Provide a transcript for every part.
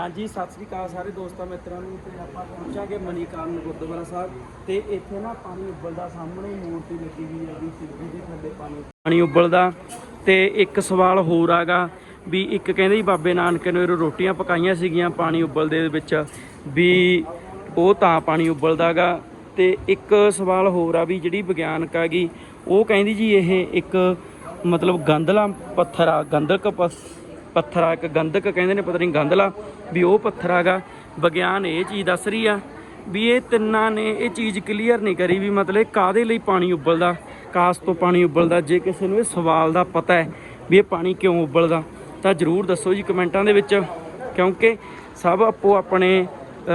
ਹਾਂਜੀ, ਸਤਿ ਸ੍ਰੀ ਅਕਾਲ ਸਾਰੇ ਦੋਸਤਾਂ, ਮਿੱਤਰਾਂ ਨੂੰ ਤੇ ਆਪਾਂ ਪਹੁੰਚਾਂਗੇ ਮਨੀਕਾਰਨ ਗੁਰਦੁਆਰਾ ਸਾਹਿਬ ਤੇ ਇੱਥੇ ਨਾ ਪਾਣੀ ਉਬਲਦਾ ਸਾਹਮਣੇ ਮੂਰਤੀ ਲੱਗੀ ਹੋਈ ਹੈ ਵੀ ਸਿੱਧੀ ਦੀ ਥੱਲੇ ਪਾਣੀ ਪਾਣੀ ਉਬਲਦਾ ਤੇ ਇੱਕ ਸਵਾਲ ਹੋਰ ਆਗਾ ਵੀ ਇੱਕ ਕਹਿੰਦੇ ਜੀ ਬਾਬੇ ਨਾਨਕ ਨੇ ਰੋਟੀਆਂ ਪਕਾਈਆਂ ਸੀਗੀਆਂ ਪਾਣੀ ਉਬਲਦੇ ਦੇ ਵਿੱਚ ਵੀ ਉਹ ਤਾਂ ਪਾਣੀ ਉਬਲਦਾਗਾ ਤੇ ਇੱਕ ਸਵਾਲ ਹੋਰ ਆ ਵੀ ਜਿਹੜੀ ਵਿਗਿਆਨਕ ਹੈਗੀ ਉਹ ਕਹਿੰਦੀ ਜੀ ਇਹ ਇੱਕ ਮਤਲਬ ਗੰਧਲਾ ਪੱਥਰ ਆ, ਗੰਧਕ ਪਸ- ਪੱਥਰ ਆ, ਇੱਕ ਗੰਧਕ ਕਹਿੰਦੇ ਨੇ, ਪਤਾ ਨਹੀਂ ਗੰਧਲਾ, ਵੀ ਉਹ ਪੱਥਰ ਆਗਾ। ਵਿਗਿਆਨ ਇਹ ਚੀਜ਼ ਦੱਸ ਰਹੀ ਆ ਵੀ ਇਹ ਤਿੰਨਾਂ ਨੇ ਇਹ ਚੀਜ਼ ਕਲੀਅਰ ਨਹੀਂ ਕਰੀ ਵੀ ਮਤਲਬ ਇਹ ਕਾਦੇ ਲਈ ਪਾਣੀ ਉਬਲਦਾ, ਕਾਸ ਤੋਂ ਪਾਣੀ ਉਬਲਦਾ, ਜੇ ਕਿਸੇ ਨੂੰ ਇਹ ਸਵਾਲ ਦਾ ਪਤਾ ਹੈ ਵੀ ਇਹ ਪਾਣੀ ਕਿਉਂ ਉਬਲਦਾ, ਤਾਂ ਜਰੂਰ ਦੱਸੋ ਜੀ ਕਮੈਂਟਾਂ ਦੇ ਵਿੱਚ, ਕਿਉਂਕਿ ਸਭ ਆਪੋ ਆਪਣੇ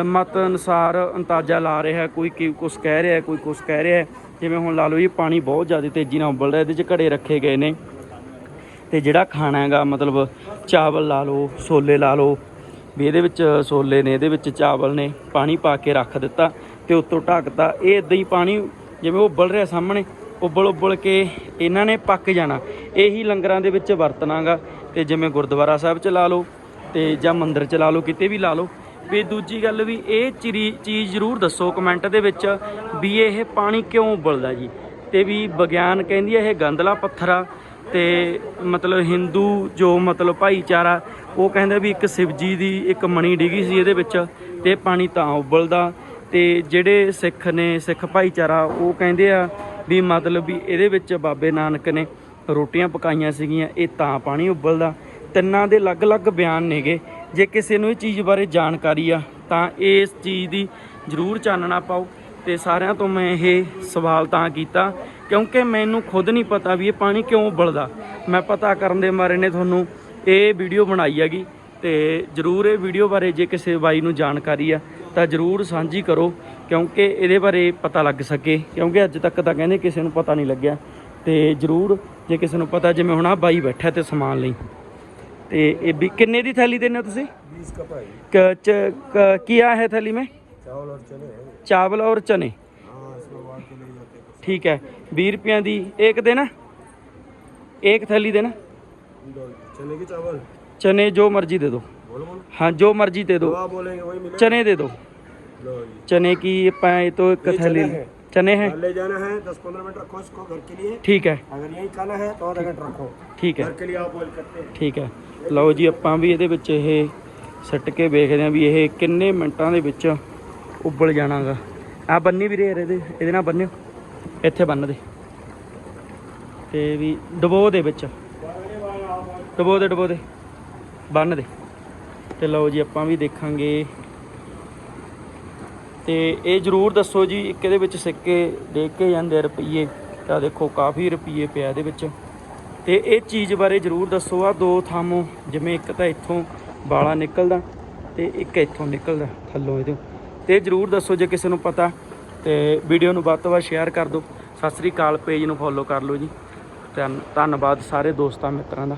ਮਤ ਅਨੁਸਾਰ ਅੰਦਾਜ਼ਾ ਲਾ ਰਿਹਾ ਕੋਈ ਕਿ, ਕੁਛ ਕਹਿ ਰਿਹਾ ਕੋਈ ਕੁਛ ਕਹਿ ਰਿਹਾ ਜਿਵੇਂ ਹੁਣ ਲਾ ਲਓ ਜੀ, ਪਾਣੀ ਬਹੁਤ ਜ਼ਿਆਦਾ ਤੇਜ਼ੀ ਨਾਲ ਉਬਲ ਰਿਹਾ ਇਹਦੇ 'ਚ ਘੜੇ ਰੱਖੇ ਗਏ ਨੇ। ਤੇ ਜਿਹੜਾ ਖਾਣਾ ਹੈਗਾ, ਮਤਲਬ ਚਾਵਲ ਲਾ ਲਓ, ਛੋਲੇ ਲਾ ਲਓ, ਵੀ ਇਹਦੇ ਵਿੱਚ ਛੋਲੇ ਨੇ, ਇਹਦੇ ਵਿੱਚ ਚਾਵਲ ਨੇ, ਪਾਣੀ ਪਾ ਕੇ ਰੱਖ ਦਿੱਤਾ ਤੇ ਉੱਤੋਂ ਢੱਕਤਾ। ਇਹ ਇਦਾਂ ਹੀ ਪਾਣੀ ਜਿਵੇਂ ਉਬਲ ਰਿਹਾ ਸਾਹਮਣੇ, ਉਬਲ ਉਬਲ ਕੇ ਇਹਨਾਂ ਨੇ ਪੱਕ ਜਾਣਾ। ਇਹੀ ਲੰਗਰਾਂ ਦੇ ਵਿੱਚ ਵਰਤਣਾਗਾ ਤੇ ਜਿਵੇਂ ਗੁਰਦੁਆਰਾ ਸਾਹਿਬ ਚ ਲਾ ਲਓ ਤੇ ਜਾਂ ਮੰਦਿਰ ਚ ਲਾ ਲਓ, ਕਿਤੇ ਵੀ ਲਾ ਲਓ। ਵੀ ਦੂਜੀ ਗੱਲ ਵੀ ਇਹ ਚੀਰੀ, ਚੀਜ਼ ਜ਼ਰੂਰ ਦੱਸੋ ਕਮੈਂਟ ਦੇ ਵਿੱਚ ਵੀ ਇਹ ਪਾਣੀ ਕਿਉਂ ਉਬਲਦਾ ਜੀ? ਤੇ ਵੀ ਵਿਗਿਆਨ ਕਹਿੰਦੀ ਹੈ ਇਹ ਗੰਧਲਾ ਪੱਥਰ ਆ ਤੇ ਮਤਲਬ ਹਿੰਦੂ ਜੋ ਮਤਲਬ ਭਾਈਚਾਰਾ, ਉਹ ਕਹਿੰਦੇ ਵੀ ਇੱਕ ਸ਼ਿਵਜੀ ਦੀ ਇੱਕ ਮਣੀ ਡਿੱਗੀ ਸੀ ਇਹਦੇ ਵਿੱਚ ਤੇ ਪਾਣੀ ਤਾਂ ਉਬਲਦਾ ਤੇ ਜਿਹੜੇ ਸਿੱਖ ਨੇ, ਸਿੱਖ ਭਾਈਚਾਰਾ, ਉਹ ਕਹਿੰਦੇ ਆ ਵੀ ਮਤਲਬ ਵੀ ਇਹਦੇ ਵਿੱਚ ਬਾਬੇ ਨਾਨਕ ਨੇ ਰੋਟੀਆਂ ਪਕਾਈਆਂ ਸੀਗੀਆਂ, ਇਹ ਤਾਂ ਪਾਣੀ ਉਬਲਦਾ। ਤਿੰਨਾਂ ਦੇ ਅਲੱਗ-ਅਲੱਗ ਬਿਆਨ ਨੇਗੇ। ਜੇ ਕਿਸੇ ਨੂੰ ਇਹ ਚੀਜ਼ ਬਾਰੇ ਜਾਣਕਾਰੀ ਆ, ਤਾਂ ਇਸ ਚੀਜ਼ ਦੀ ਜ਼ਰੂਰ ਚਾਨਣਾ ਪਾਓ। ਤੇ ਸਾਰਿਆਂ ਤੋਂ ਮੈਂ ਇਹ ਸਵਾਲ ਤਾਂ ਕੀਤਾ ਕਿਉਂਕਿ ਮੈਨੂੰ ਖੁਦ ਨਹੀਂ ਪਤਾ ਵੀ ਇਹ ਪਾਣੀ ਕਿਉਂ ਉਬਲਦਾ। ਮੈਂ ਪਤਾ ਕਰਨ ਦੇ ਮਾਰੇ ਨੇ ਤੁਹਾਨੂੰ ਇਹ ਵੀਡੀਓ ਬਣਾਈ ਹੈਗੀ ਤੇ ਜਰੂਰ ਇਹ ਵੀਡੀਓ ਬਾਰੇ ਜੇ ਕਿਸੇ ਬਾਈ ਨੂੰ ਜਾਣਕਾਰੀ ਆ ਤਾਂ ਜਰੂਰ ਸਾਂਝੀ ਕਰੋ ਕਿਉਂਕਿ ਇਹਦੇ ਬਾਰੇ ਪਤਾ ਲੱਗ ਸਕੇ ਕਿਉਂਕਿ ਅੱਜ ਤੱਕ ਤਾਂ ਕਹਿੰਦੇ ਕਿਸੇ ਨੂੰ ਪਤਾ ਨਹੀਂ ਲੱਗਿਆ। ਤੇ ਜਰੂਰ ਜੇ ਕਿਸੇ ਨੂੰ ਪਤਾ ਜਿਵੇਂ ਹੁਣ ਆ ਬਾਈ ਬੈਠਾ ਤੇ ਸਮਾਨ ਲਈ। ਤੇ ਇਹ ਵੀ ਕਿੰਨੇ ਦੀ ਥੈਲੀ ਦੇਣਾ ਤੁਸੀਂ? 20 ਕਾ ਕੀ ਆ ਹੈ ਥੈਲੀ ਮੈਂ? चावल और चने हैं चावल और चने हाँ इसमें बांट के ले जाते हैं ठीक है बीस रुपया दी एक देना एक थैली देना दो चने की चावल चने जो मर्जी दे दो बोलो बोलो हाँ जो मर्जी दे जो दो आप बोलेंगे वही मिलेगा चने दे दो लो जी चने की पाए तो एक ये थैली चने हैं। चने हैं घर ले जाना है दस पंद्रह मिनट रखो इसको घर के लिए ठीक है अगर यही खाना है तो आधा घंटा रखो ठीक है घर के लिए आप बॉईल करते हैं ਠੀਕ ਹੈ ਲਓ ਜੀ ਆਪਾਂ ਵੀ ਇਹਦੇ ਵਿੱਚ ਇਹ ਸੱਟ ਕੇ ਵੇਖਦੇ ਆਂ ਵੀ ਇਹ ਕਿੰਨੇ ਮਿੰਟਾਂ ਦੇ ਵਿੱਚ ਉਬਲ ਜਾਣਾਗਾ। ਆ ਬੰਨੀ ਵੀ ਰੇਰ ਇਹਦੇ ਇਹਦੇ ਨਾਲ ਬੰਨਿਓ। ਇੱਥੇ ਬੰਨ ਦੇ। ਤੇ ਵੀ ਡਬੋ ਦੇ ਵਿੱਚ। ਡਬੋ ਦੇ ਡਬੋ ਦੇ। ਬੰਨ ਦੇ। ਤੇ ਲਓ ਜੀ, ਆਪਾਂ ਵੀ ਦੇਖਾਂਗੇ। ਤੇ ਇਹ ਜਰੂਰ ਦੱਸੋ ਜੀ, ਇੱਕ ਇਹਦੇ ਵਿੱਚ ਸਿੱਕੇ ਦੇਖ ਕੇ ਜਾਂਦੇ ਆ ਰੁਪਈਏ। ਤਾਂ ਦੇਖੋ, ਕਾਫੀ ਰੁਪਈਏ ਪਿਆ ਇਹਦੇ ਵਿੱਚ। ਤੇ ਇਹ ਚੀਜ਼ ਬਾਰੇ ਜਰੂਰ ਦੱਸੋ। ਆ ਦੋ ਥਾਮੋਂ, ਜਿਵੇਂ ਇੱਕ ਤਾਂ ਇੱਥੋਂ ਵਾਲਾ ਨਿਕਲਦਾ ਤੇ ਇੱਕ ਇੱਥੋਂ ਨਿਕਲਦਾ, ਥੱਲੋਂ ਇਹਦੇ। ਤੇ ਜਰੂਰ ਦੱਸੋ ਜੇ ਕਿਸੇ ਨੂੰ ਪਤਾ ਤੇ ਵੀਡੀਓ ਨੂੰ ਵੱਧ ਤੋਂ ਵੱਧ ਸ਼ੇਅਰ ਕਰ ਦਿਓ। ਸਤਿ ਸ੍ਰੀ ਅਕਾਲ ਪੇਜ ਨੂੰ ਫੋਲੋ ਕਰ ਲਓ ਜੀ। ਧੰਨ- ਧੰਨਵਾਦ ਸਾਰੇ ਦੋਸਤਾਂ ਮਿੱਤਰਾਂ ਦਾ।